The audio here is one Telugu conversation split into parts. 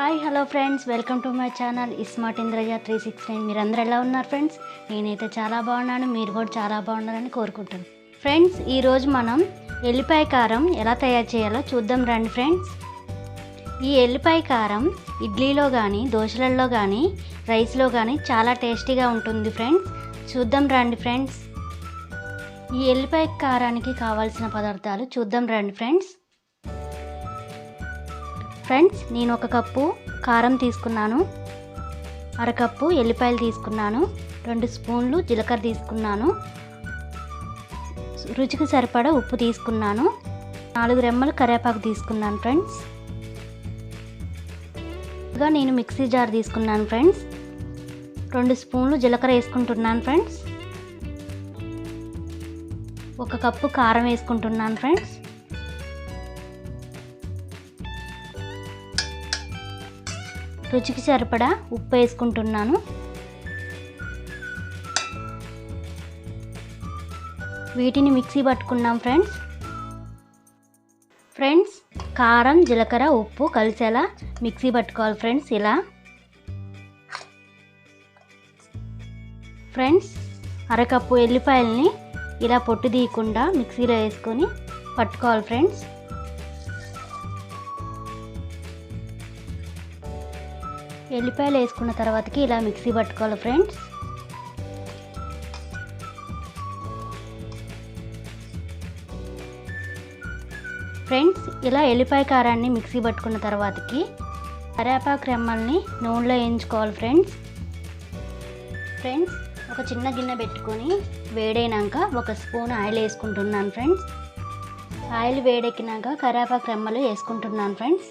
Hi hello friends welcome to my channel ismart Indraja three six nine మీరు అందరూ ఎలా ఉన్నారు ఫ్రెండ్స్ నేనైతే చాలా బాగున్నాను. మీరు కూడా చాలా బాగున్నారని కోరుకుంటాను ఫ్రెండ్స్ ఈరోజు మనం ఎల్లిపాయ కారం ఎలా తయారు చేయాలో చూద్దాం రండి ఫ్రెండ్స్ ఈ ఎల్లిపాయ కారం ఇడ్లీలో కానీ దోశలలో కానీ రైస్లో కానీ చాలా టేస్టీగా ఉంటుంది ఫ్రెండ్స్ చూద్దాం రండి ఫ్రెండ్స్ ఈ ఎల్లిపాయ కారానికి కావాల్సిన పదార్థాలు చూద్దాం రండి ఫ్రెండ్స్ ఫ్రెండ్స్ నేను ఒక కప్పు కారం తీసుకున్నాను. అరకప్పు ఎల్లిపాయలు తీసుకున్నాను. రెండు స్పూన్లు జీలకర్ర తీసుకున్నాను. రుచికి సరిపడా ఉప్పు తీసుకున్నాను. నాలుగు రెమ్మలు కరివేపాకు తీసుకున్నాను ఫ్రెండ్స్. ఇంకా నేను మిక్సీ జార్ తీసుకున్నాను ఫ్రెండ్స్. రెండు స్పూన్లు జీలకర్ర వేసుకుంటున్నాను ఫ్రెండ్స్. ఒక కప్పు కారం వేసుకుంటున్నాను ఫ్రెండ్స్. రుచికి సరిపడా ఉప్పు వేసుకుంటున్నాను. వీటిని మిక్సీ పట్టుకున్నాం ఫ్రెండ్స్. ఫ్రెండ్స్ కారం జీలకర్ర ఉప్పు కలిసేలా మిక్సీ పట్టుకోవాలి ఫ్రెండ్స్ ఇలా. ఫ్రెండ్స్ అరకప్పు ఎల్లిపాయలని ఇలా పొట్టు తీయకుండా మిక్సీలో వేసుకొని పట్టుకోవాలి ఫ్రెండ్స్. ఎల్లిపాయలు వేసుకున్న తర్వాతకి ఇలా మిక్సీ పట్టుకోవాలి ఫ్రెండ్స్. ఫ్రెండ్స్ ఇలా ఎల్లిపాయ కారాన్ని మిక్సీ పట్టుకున్న తర్వాతకి కరేపాకు రెమ్మల్ని నూనెలో వేయించుకోవాలి ఫ్రెండ్స్. ఫ్రెండ్స్ ఒక చిన్న గిన్నె పెట్టుకొని వేడైనాక ఒక స్పూన్ ఆయిల్ వేసుకుంటున్నాను ఫ్రెండ్స్. ఆయిల్ వేడెక్కినాక కరేపాకు రెమ్మలు వేసుకుంటున్నాను ఫ్రెండ్స్.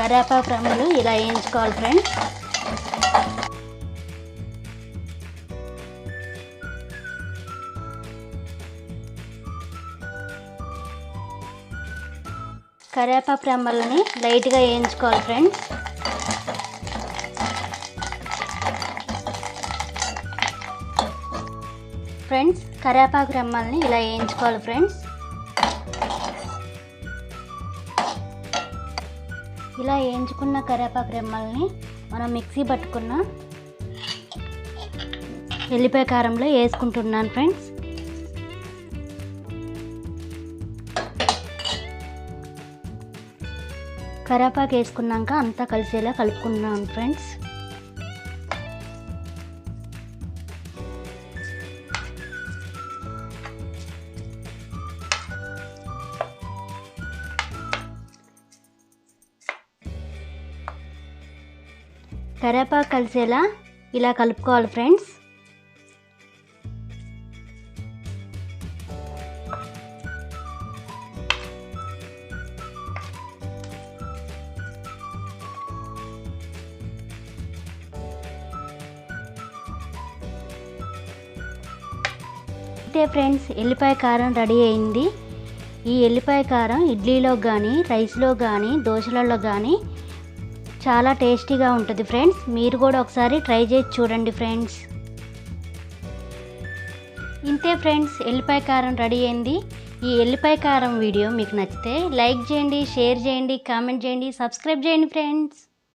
కరేపాకు రెమ్మలు ఇలా వేయించుకోవాలి ఫ్రెండ్స్. కరేపాకు రెమ్మలని లైట్గా వేయించుకోవాలి ఫ్రెండ్స్. ఫ్రెండ్స్ కరేపాకు రెమ్మల్ని ఇలా వేయించుకోవాలి ఫ్రెండ్స్. ఇలా వేయించుకున్న కరేపాకు రెమ్మల్ని మనం మిక్సీ పట్టుకున్న ఎల్లిపాయ కారంలో వేసుకుంటున్నాను ఫ్రెండ్స్. కరేపాకు వేసుకున్నాక అంతా కలిసేలా కలుపుకున్నాను ఫ్రెండ్స్. కరేపాకు కలిసేలా ఇలా కలుపుకోవాలి ఫ్రెండ్స్. అయితే ఫ్రెండ్స్ ఎల్లిపాయ కారం రెడీ అయింది. ఈ ఎల్లిపాయ కారం ఇడ్లీలో కానీ రైస్లో కానీ దోశలలో కానీ చాలా టేస్టీగా ఉంటుంది ఫ్రెండ్స్. మీరు కూడా ఒకసారి ట్రై చేసి చూడండి ఫ్రెండ్స్. ఇంతే ఫ్రెండ్స్ ఎల్లిపాయ కారం రెడీ అయింది. ఈ ఎల్లిపాయ కారం వీడియో మీకు నచ్చితే లైక్ చేయండి షేర్ చేయండి కామెంట్ చేయండి సబ్స్క్రైబ్ చేయండి ఫ్రెండ్స్.